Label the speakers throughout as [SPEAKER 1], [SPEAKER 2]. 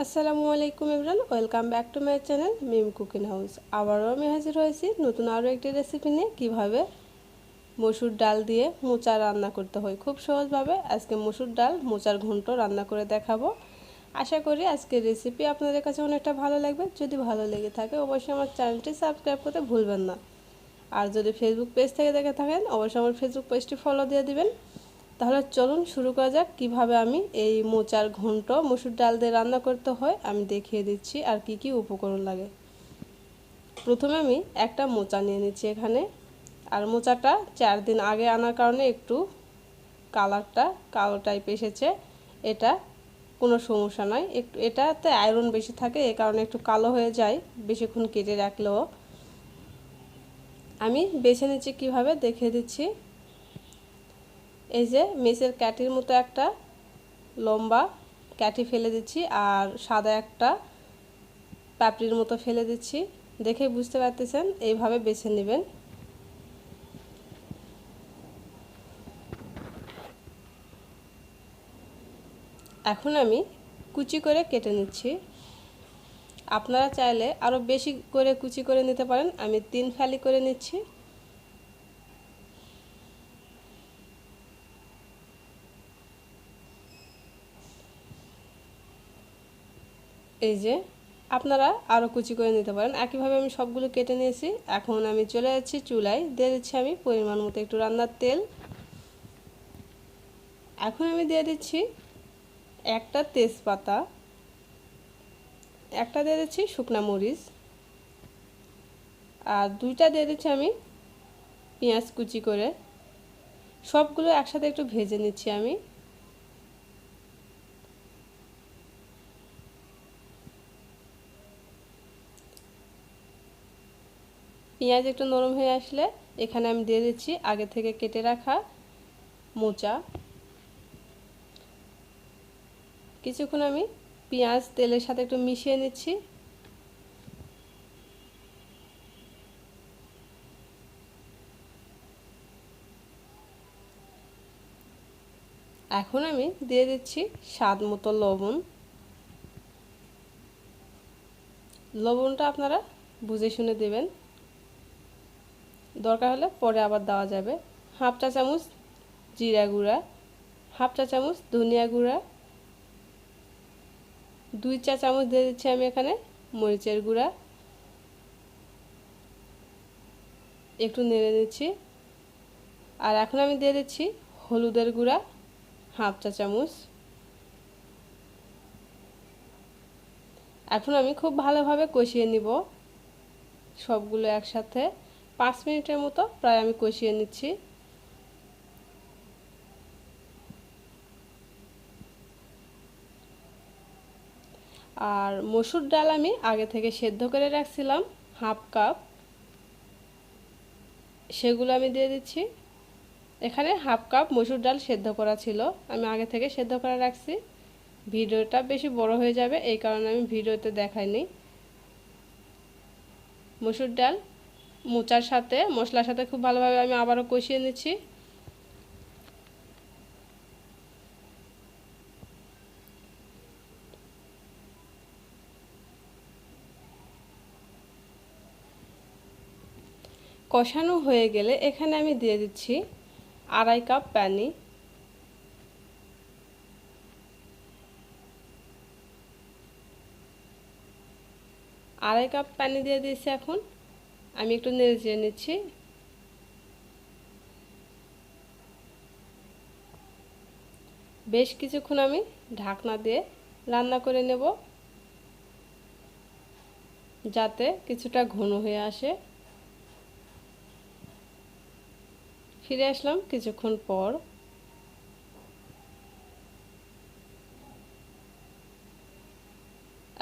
[SPEAKER 1] আসসালামু আলাইকুম everyone welcome back to my channel Mim cooking house. আবারও আমি হাজির হয়েছি নতুন আরও একটি রেসিপি নিয়ে, কীভাবে মসুর ডাল দিয়ে মোচা রান্না করতে হয়। খুব সহজভাবে আজকে মসুর ডাল, মোচার ঘন্ট রান্না করে দেখাবো। আশা করি আজকের রেসিপি আপনাদের কাছে অনেকটা ভালো লাগবে। যদি ভালো লেগে থাকে, অবশ্যই আমার চ্যানেলটি সাবস্ক্রাইব করতে ভুলবেন না। আর যদি ফেসবুক পেজ থেকে দেখে থাকেন, অবশ্যই আমার ফেসবুক পেজটি ফলো দিয়ে দিবেন। তাহলে চলুন শুরু করা যাক কীভাবে আমি এই মোচার ঘন্ট মসুর ডাল দিয়ে রান্না করতে হয়। আমি দেখিয়ে দিচ্ছি আর কি কি উপকরণ লাগে। প্রথমে আমি একটা মোচা নিয়ে নিচ্ছি এখানে। আর মোচাটা চার দিন আগে আনার কারণে একটু কালারটা কালো টাইপ এসেছে। এটা কোনো সমস্যা নয়। একটু এটাতে আয়রন বেশি থাকে, এ কারণে একটু কালো হয়ে যায়, বেশিক্ষণ কেটে রাখলেও। আমি বেছে নিচ্ছি কীভাবে দেখিয়ে দিচ্ছি। এই যে মেসের ক্যাটির মতো একটা লম্বা ক্যাটি ফেলে দিচ্ছি আর সাদা একটা পাপড়ির মতো ফেলে দিচ্ছি। দেখে বুঝতে পারতেছেন? এইভাবে বেছে নেবেন। এখন আমি কুচি করে কেটে নিচ্ছি। আপনারা চাইলে আরও বেশি করে কুচি করে নিতে পারেন। আমি তিন ফালি করে নিচ্ছি। এই যে, আপনারা আরও কুচি করে নিতে পারেন। একইভাবে আমি সবগুলো কেটে নিয়েছি। এখন আমি চলে যাচ্ছি চুলায়। দিয়ে দিচ্ছি আমি পরিমাণ মতো একটু রান্নার তেল। এখন আমি দিয়ে দিচ্ছি একটা তেজপাতা, একটা দিয়ে দিচ্ছি শুকনা মরিচ, আর দুইটা দিয়ে দিচ্ছি আমি পেঁয়াজ কুচি করে। সবগুলো একসাথে একটু ভেজে নিচ্ছি আমি। পেঁয়াজ একটু নরম হয়ে আসলে এখানে আমি দিয়ে দিচ্ছি আগে থেকে কেটে রাখা মোচা। কিছুক্ষণ আমি পেঁয়াজ তেলের সাথে একটু মিশিয়ে নিচ্ছি। এখন আমি দিয়ে দিচ্ছি স্বাদ মতো লবণ। লবণটা আপনারা বুঝে শুনে দেবেন। দরকার হলে পরে আবার দেওয়া যাবে। হাফ চা চামচ জিরা গুঁড়া, হাফ চা চামচ ধনিয়া গুঁড়া, দুই চা চামচ দিয়ে দিচ্ছি আমি এখানে মরিচের গুঁড়া। একটু নেড়ে নিচ্ছি আর এখন আমি দিয়ে দিচ্ছি হলুদের গুঁড়া, হাফ চা চামচ। এখন আমি খুব ভালোভাবে কষিয়ে নিব সবগুলো একসাথে। পাঁচ মিনিটের মতো প্রায় আমি কষিয়ে নিচ্ছি। আর মসুর ডাল আমি আগে থেকে সেদ্ধ করে রাখছিলাম, হাফ কাপ। সেগুলো আমি দিয়ে দিচ্ছি। এখানে হাফ কাপ মসুর ডাল সেদ্ধ করা ছিল, আমি আগে থেকে সেদ্ধ করে রাখছি। ভিডিওটা বেশি বড় হয়ে যাবে, এই কারণে আমি ভিডিওতে দেখাইনি। মসুর ডাল মোচার সাথে, মশলার সাথে খুব ভালোভাবে আমি আবারও কষিয়ে নিচ্ছি। কষানো হয়ে গেলে এখানে আমি দিয়ে দিচ্ছি আড়াই কাপ পানি। আড়াই কাপ পানি দিয়ে দিয়েছি এখন। আমি একটু নেড়ে নিচ্ছি। বেশ কিছুক্ষণ আমি ঢাকনা দিয়ে রান্না করে নেব, যাতে কিছুটা ঘন হয়ে আসে। ফিরে আসলাম কিছুক্ষণ পর।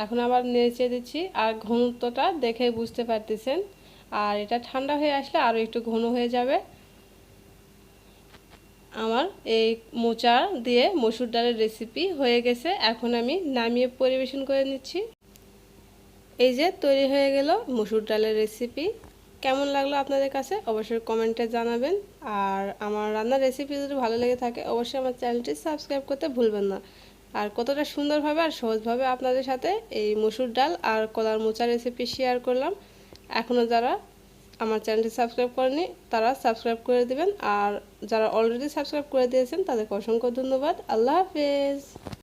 [SPEAKER 1] এখন আবার নেড়ে দিচ্ছি, আর ঘনত্বটা দেখে বুঝতে পারতেছেন আর এটা ঠান্ডা হয়ে আসলে আরও একটু ঘন হয়ে যাবে। আমার এই মোচা দিয়ে মসুর ডালের রেসিপি হয়ে গেছে। এখন আমি নামিয়ে পরিবেশন করে নিচ্ছি। এই যে তৈরি হয়ে গেল মসুর ডালের রেসিপি কেমন লাগল আপনাদের কাছে? অবশ্যই কমেন্টে জানাবেন। আর আমার রান্নার রেসিপি যদি ভালো লেগে থাকে, অবশ্যই আমার চ্যানেলটি সাবস্ক্রাইব করতে ভুলবেন না। আর কতটা সুন্দরভাবে আর সহজভাবে আপনাদের সাথে এই মসুর ডাল আর কলার মোচা রেসিপি শেয়ার করলাম। এখনও যারা আমার চ্যানেলটি সাবস্ক্রাইব করেনি, তারা সাবস্ক্রাইব করে দিবেন। আর যারা অলরেডি সাবস্ক্রাইব করে দিয়েছেন, তাদেরকে অসংখ্য ধন্যবাদ। আল্লাহ হাফেজ।